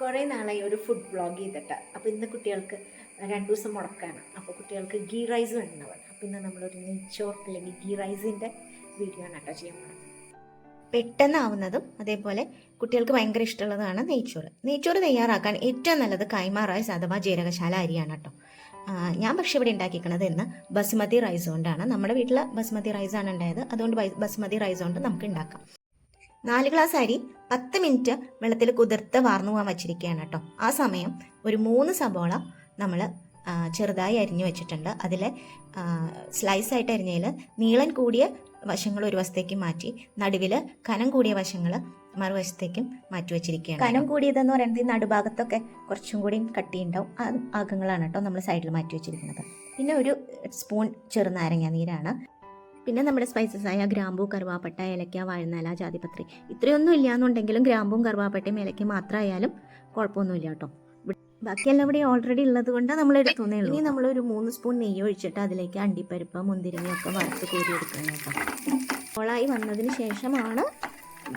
കുറേ നാളായി ഒരു ഫുഡ് വ്ളോഗ് ചെയ്തിട്ട്. അപ്പോൾ ഇന്ന് കുട്ടികൾക്ക് രണ്ട് ദിവസം മുടക്കാണ്. അപ്പോൾ കുട്ടികൾക്ക് ഗീ റൈസ് വേണ്ടവൻ അപ്പോൾ ഇന്ന് നമ്മളൊരു നെയ്ച്ചോർ അല്ലെങ്കിൽ ഗീ റൈസിന്റെ വീഡിയോ ആണ് കേട്ടോ ചെയ്യാൻ പോകുന്നത് പെട്ടെന്നാവുന്നതും അതേപോലെ കുട്ടികൾക്ക് ഭയങ്കര ഇഷ്ടമുള്ളതാണ് നെയ്ച്ചോറ്. നെയ്ച്ചോറ് തയ്യാറാക്കാൻ ഏറ്റവും നല്ലത് കൈമ റൈസ് അഥവാ ജീരകശാല അരിയാണ് കേട്ടോ. ഞാൻ പക്ഷേ ഇവിടെ ഉണ്ടാക്കിയിരിക്കുന്നത് ഇന്ന് ബസുമതി റൈസ് കൊണ്ടാണ്. നമ്മുടെ വീട്ടിൽ ബസുമതി റൈസ് ആണ് ഉണ്ടായത്. അതുകൊണ്ട് ബസുമതി റൈസ് കൊണ്ട് നമുക്ക് ഉണ്ടാക്കാം. നാല് ഗ്ലാസ് അരി പത്ത് മിനിറ്റ് വെള്ളത്തിൽ കുതിർത്ത് വാർന്നു പോകാൻ വെച്ചിരിക്കുകയാണ് കേട്ടോ. ആ സമയം ഒരു മൂന്ന് സബോള നമ്മൾ ചെറുതായി അരിഞ്ഞു വെച്ചിട്ടുണ്ട്. അതിൽ സ്ലൈസ് ആയിട്ട് അരിഞ്ഞതിൽ നീളൻ കൂടിയ വശങ്ങൾ ഒരു വശത്തേക്ക് മാറ്റി നടുവിൽ കനം കൂടിയ വശങ്ങൾ മറുവശത്തേക്കും മാറ്റി വെച്ചിരിക്കുകയാണ് കനം കൂടിയതെന്ന് പറയുന്നത് ഈ നടുഭാഗത്തൊക്കെ കുറച്ചും കൂടി കട്ടിയുണ്ടാവും ആ ഭാഗങ്ങളാണ് കേട്ടോ നമ്മൾ സൈഡിൽ മാറ്റി വെച്ചിരിക്കുന്നത്. പിന്നെ ഒരു സ്പൂൺ ചെറുനാരങ്ങ നീരാണ്. പിന്നെ നമ്മുടെ സ്പൈസസ് ആയ ഗ്രാമ്പൂ കറുവാപ്പട്ട ഏലക്ക വാഴനാല ജാതിപത്രി ഇത്രയൊന്നും ഇല്ല എന്നുണ്ടെങ്കിലും ഗ്രാമ്പും കറുവാപ്പട്ടയും ഏലക്ക മാത്രമായാലും കുഴപ്പമൊന്നുമില്ല കേട്ടോ. ബാക്കിയെല്ലാം ഇവിടെ ഓൾറെഡി ഉള്ളത് കൊണ്ട് നമ്മൾ എടുത്തുന്നേ ഉള്ളൂ. ഇനി ഒരു മൂന്ന് സ്പൂൺ നെയ്യ് ഒഴിച്ചിട്ട് അതിലേക്ക് അണ്ടിപ്പരിപ്പ് മുന്തിരിങ്ങയൊക്കെ വറുത്ത് കോരി എടുക്കണം കേട്ടോ. ഓളായി വന്നതിന് ശേഷമാണ്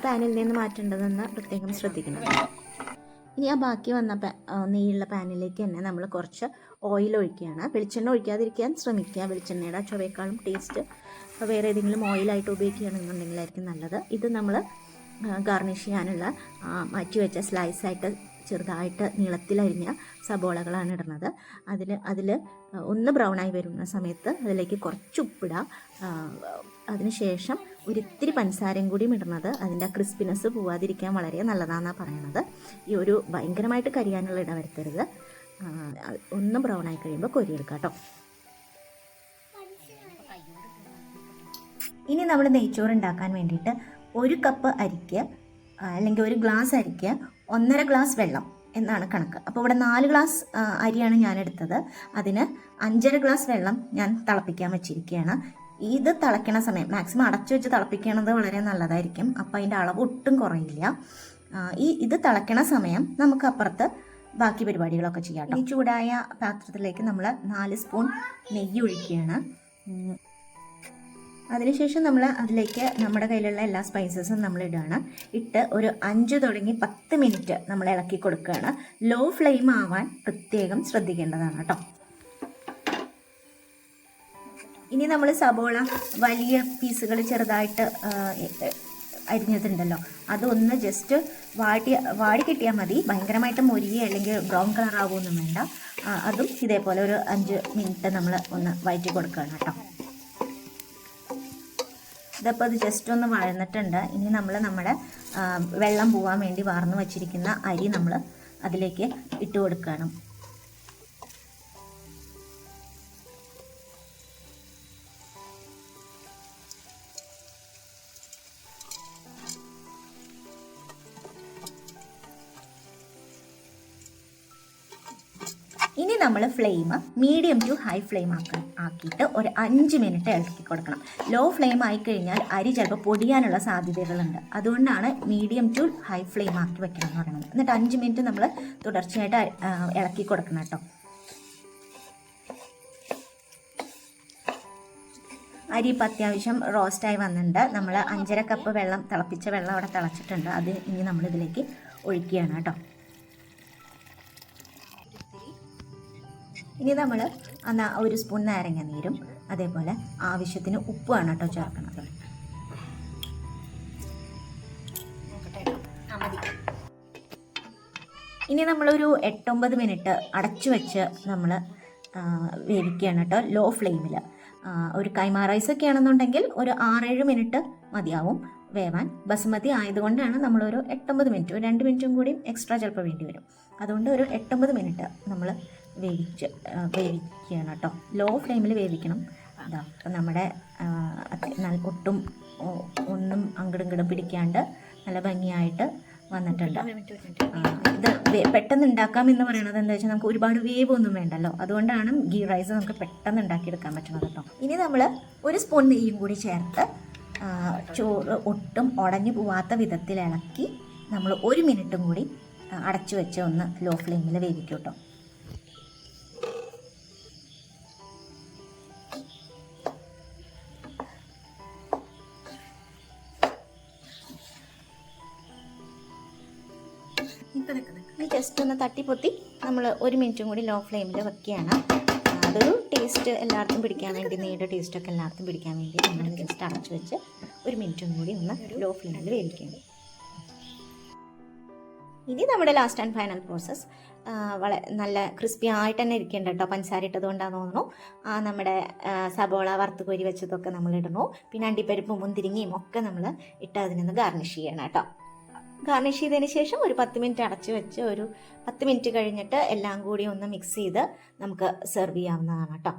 പാനിൽ നിന്ന് മാറ്റേണ്ടതെന്ന് പ്രത്യേകം ശ്രദ്ധിക്കണം. ഇനി ആ ബാക്കി വന്ന നെയ്യുള്ള പാനിലേക്ക് തന്നെ നമ്മൾ കുറച്ച് ഓയിൽ ഒഴിക്കുകയാണ്. വെളിച്ചെണ്ണ ഒഴിക്കാതിരിക്കാൻ ശ്രമിക്കുക. വെളിച്ചെണ്ണയുടെ ചുവയേക്കാളും ടേസ്റ്റ് വേറെ ഏതെങ്കിലും ഓയിലായിട്ട് ഉപയോഗിക്കുകയാണെന്നുണ്ടെങ്കിലായിരിക്കും നല്ലത്. ഇത് നമ്മൾ ഗാർണിഷ് ചെയ്യാനുള്ള മാറ്റി വെച്ച സ്ലൈസായിട്ട് ചെറുതായിട്ട് നീളത്തിലരിഞ്ഞ സബോളകളാണ് ഇടുന്നത്. അതിൽ അതിൽ ഒന്ന് ബ്രൗൺ ആയി വരുന്ന സമയത്ത് അതിലേക്ക് കുറച്ച് ഉപ്പിടുക അതിനുശേഷം ഒരിത്തിരി പഞ്ചസാരയും കൂടി ഇടുന്നത്. അതിന്റെ ക്രിസ്പിനെസ് പോവാതിരിക്കാൻ വളരെ നല്ലതാണെന്നാണ് പറയുന്നത് ഈ ഒരു ഭയങ്കരമായിട്ട് കരിയാനുള്ള ഇട വരുത്തരുത് ഒന്ന് ബ്രൗൺ ആയി കഴിയുമ്പോൾ കൊരിയെടുക്കാം കേട്ടോ ഇനി നമ്മൾ നെയ്ച്ചോറ് ഉണ്ടാക്കാൻ വേണ്ടിയിട്ട് ഒരു കപ്പ് അരിക്ക് അല്ലെങ്കിൽ ഒരു ഗ്ലാസ് അരിക്ക് ഒന്നര ഗ്ലാസ് വെള്ളം എന്നാണ് കണക്ക്. അപ്പോൾ ഇവിടെ നാല് ഗ്ലാസ് അരിയാണ് ഞാൻ എടുത്തത്. അതിന് അഞ്ചര ഗ്ലാസ് വെള്ളം ഞാൻ തിളപ്പിക്കാൻ വെച്ചിരിക്കുകയാണ്. ഇത് തിളയ്ക്കണ സമയം മാക്സിമം അടച്ചു വെച്ച് തിളപ്പിക്കണത് വളരെ നല്ലതായിരിക്കും. അപ്പോൾ അതിന്റെ അളവ് ഒട്ടും കുറയില്ല. ഈ ഇത് തിളയ്ക്കണ സമയം നമുക്ക് അപ്പുറത്ത് ബാക്കി പരിപാടികളൊക്കെ ചെയ്യാം ഈ ചൂടായ പാത്രത്തിലേക്ക് നമ്മൾ നാല് സ്പൂൺ നെയ്യ് ഒഴിക്കുകയാണ്. അതിനുശേഷം നമ്മൾ അതിലേക്ക് നമ്മുടെ കയ്യിലുള്ള എല്ലാ സ്പൈസസും നമ്മൾ ഇടുകയാണ് ഇട്ട് ഒരു അഞ്ച് തുടങ്ങി പത്ത് മിനിറ്റ് നമ്മൾ ഇളക്കി കൊടുക്കുകയാണ്. ലോ ഫ്ലെയിം ആവാൻ പ്രത്യേകം ശ്രദ്ധിക്കേണ്ടതാണ് കേട്ടോ. ഇനി നമ്മൾ സബോള വലിയ പീസുകൾ ചെറുതായിട്ട് അരിഞ്ഞതുണ്ടല്ലോ. അതൊന്ന് ജസ്റ്റ് വാടി വാടി കിട്ടിയാൽ മതി. ഭയങ്കരമായിട്ട് മുരിയ അല്ലെങ്കിൽ ബ്രൗൺ കളർ ആവുമൊന്നും വേണ്ട. അതും ഇതേപോലെ ഒരു അഞ്ച് മിനിറ്റ് നമ്മൾ ഒന്ന് വയറ്റി കൊടുക്കുകയാണ് കേട്ടോ. ഇതപ്പോൾ അത് ജസ്റ്റ് ഒന്ന് വഴന്നിട്ടുണ്ട്. ഇനി നമ്മൾ നമ്മുടെ വെള്ളം പോകാൻ വേണ്ടി വാർന്നു വച്ചിരിക്കുന്ന അരി നമ്മൾ അതിലേക്ക് ഇട്ട് കൊടുക്കുകയാണ് നമ്മൾ flame medium to high flame ആക്കാൻ ആക്കിയിട്ട് ഒരു അഞ്ച് മിനിറ്റ് ഇളക്കി കൊടുക്കണം. ലോ ഫ്ലെയിം ആയി കഴിഞ്ഞാൽ അരി ചിലപ്പോൾ പൊടിയാനുള്ള സാധ്യതകളുണ്ട്. അതുകൊണ്ടാണ് മീഡിയം ടു ഹൈ ഫ്ലെയിം ആക്കി വെക്കണം എന്ന് പറയുന്നത്. എന്നിട്ട് അഞ്ച് മിനിറ്റ് നമ്മൾ തുടർച്ചയായിട്ട് ഇളക്കി കൊടുക്കണം കേട്ടോ. അരി ഇപ്പം അത്യാവശ്യം റോസ്റ്റായി വന്നിട്ടുണ്ട്. നമ്മൾ അഞ്ചര കപ്പ് വെള്ളം തിളപ്പിച്ച വെള്ളം അവിടെ തിളച്ചിട്ടുണ്ട്. അത് ഇനി നമ്മൾ ഇതിലേക്ക് ഒഴിക്കുകയാണ് കേട്ടോ. ഇനി നമ്മൾ ഒരു സ്പൂൺ നാരങ്ങ നീരും അതേപോലെ ആവശ്യത്തിന് ഉപ്പുമാണ് കേട്ടോ ചേർക്കുന്നത് ഇനി നമ്മളൊരു എട്ടൊമ്പത് മിനിറ്റ് അടച്ചു വെച്ച് നമ്മൾ വേവിക്കുകയാണ് കേട്ടോ ലോ ഫ്ലെയിമിൽ ഒരു കൈമാ റൈസ് ഒക്കെ ആണെന്നുണ്ടെങ്കിൽ ഒരു ആറേഴ് മിനിറ്റ് മതിയാവും വേവാൻ. ബസുമതി ആയതുകൊണ്ടാണ് നമ്മളൊരു എട്ടൊമ്പത് മിനിറ്റ് ഒരു രണ്ട് മിനിറ്റും കൂടി എക്സ്ട്രാ ചിലപ്പോൾ വേണ്ടി വരും. അതുകൊണ്ട് ഒരു എട്ടൊമ്പത് മിനിറ്റ് നമ്മൾ വേവിച്ച് വേവിക്കുകയാണ് കേട്ടോ. ലോ ഫ്ലെയിമിൽ വേവിക്കണം. അതാ നമ്മുടെ ഒട്ടും ഒന്നും അങ്ങടും പിടിക്കാണ്ട് നല്ല ഭംഗിയായിട്ട് വന്നിട്ടുണ്ട്. ഇത് പെട്ടെന്ന് ഉണ്ടാക്കാം എന്ന് പറയുന്നത് എന്താ വെച്ചാൽ നമുക്ക് ഒരുപാട് വേവ് ഒന്നും വേണ്ടല്ലോ. അതുകൊണ്ടാണ് ഗീ റൈസ് നമുക്ക് പെട്ടെന്ന് ഉണ്ടാക്കിയെടുക്കാൻ പറ്റുന്നത് കേട്ടോ. ഇനി നമ്മൾ ഒരു സ്പൂൺ നെയ്യും കൂടി ചേർത്ത് ചോറ് ഒട്ടും ഉടഞ്ഞു പോവാത്ത വിധത്തിൽ ഇളക്കി നമ്മൾ ഒരു മിനിറ്റും കൂടി അടച്ചു വെച്ച് ഒന്ന് ലോ ഫ്ലെയിമിൽ വേവിക്കും കേട്ടോ. ജസ്റ്റ് ഒന്ന് തട്ടിപ്പൊത്തി നമ്മൾ ഒരു മിനിറ്റും കൂടി ലോ ഫ്ലെയിമിൽ വെക്കുകയാണ്. അതൊരു ടേസ്റ്റ് എല്ലാവർക്കും പിടിക്കാൻ വേണ്ടി നെയ്യുടെ ടേസ്റ്റൊക്കെ എല്ലാവർക്കും പിടിക്കാൻ വേണ്ടി നമ്മൾ ജസ്റ്റ് അടച്ചു വെച്ച് ഒരു മിനിറ്റും കൂടി ഒന്ന് ലോ ഫ്ലെയിമിൽ വേവിക്കണം ഇനി നമ്മുടെ ലാസ്റ്റ് ആൻഡ് ഫൈനൽ പ്രോസസ്സ് വളരെ നല്ല ക്രിസ്പി ആയിട്ട് തന്നെ ഇരിക്കുന്നുണ്ട് കേട്ടോ പഞ്ചസാര ഇട്ടതുകൊണ്ടാണെന്ന് തോന്നുന്നു. ആ നമ്മുടെ സബോള വറുത്ത് കോരി വെച്ചതൊക്കെ നമ്മൾ ഇടണു. പിന്നെ അണ്ടിപ്പരിപ്പും മുന്തിരിങ്ങയും ഒക്കെ നമ്മൾ ഇട്ട് അതിനൊന്ന് ഗാർണിഷ് ചെയ്യണം കേട്ടോ ഗാർണിഷ് ചെയ്തതിന് ശേഷം ഒരു പത്ത് മിനിറ്റ് അടച്ച് വെച്ച് ഒരു പത്ത് മിനിറ്റ് കഴിഞ്ഞിട്ട് എല്ലാം കൂടി ഒന്ന് മിക്സ് ചെയ്ത് നമുക്ക് സെർവ് ചെയ്യാവുന്നതാണ് കേട്ടോ.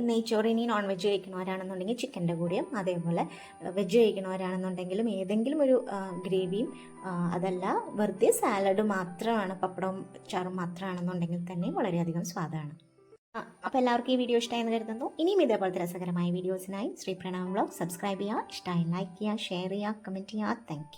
നെയ്ച്ചോറ് ഇനി നോൺ വെജ് കഴിക്കണവരാണെന്നുണ്ടെങ്കിൽ ചിക്കന്റെ കൂടെയും അതേപോലെ വെജ് കഴിക്കണവരാണെന്നുണ്ടെങ്കിലും ഏതെങ്കിലും ഒരു ഗ്രേവിയും അതല്ല വെറുതെ സാലഡ് മാത്രമാണ് പപ്പടവും ചാറും മാത്രമാണെന്നുണ്ടെങ്കിൽ തന്നെ വളരെയധികം സ്വാദാണ്. അപ്പോൾ എല്ലാവർക്കും ഈ വീഡിയോ ഇഷ്ടമായെന്ന് കരുതുന്നു. ഇനിയും ഇതേപോലത്തെ രസകരമായ വീഡിയോസിനായി ശ്രീ പ്രണവ് ബ്ലോഗ് സബ്സ്ക്രൈബ് ചെയ്യുക ഇഷ്ടമായി ലൈക്ക് ചെയ്യുക ഷെയർ ചെയ്യുക കമന്റ് ചെയ്യുക. താങ്ക്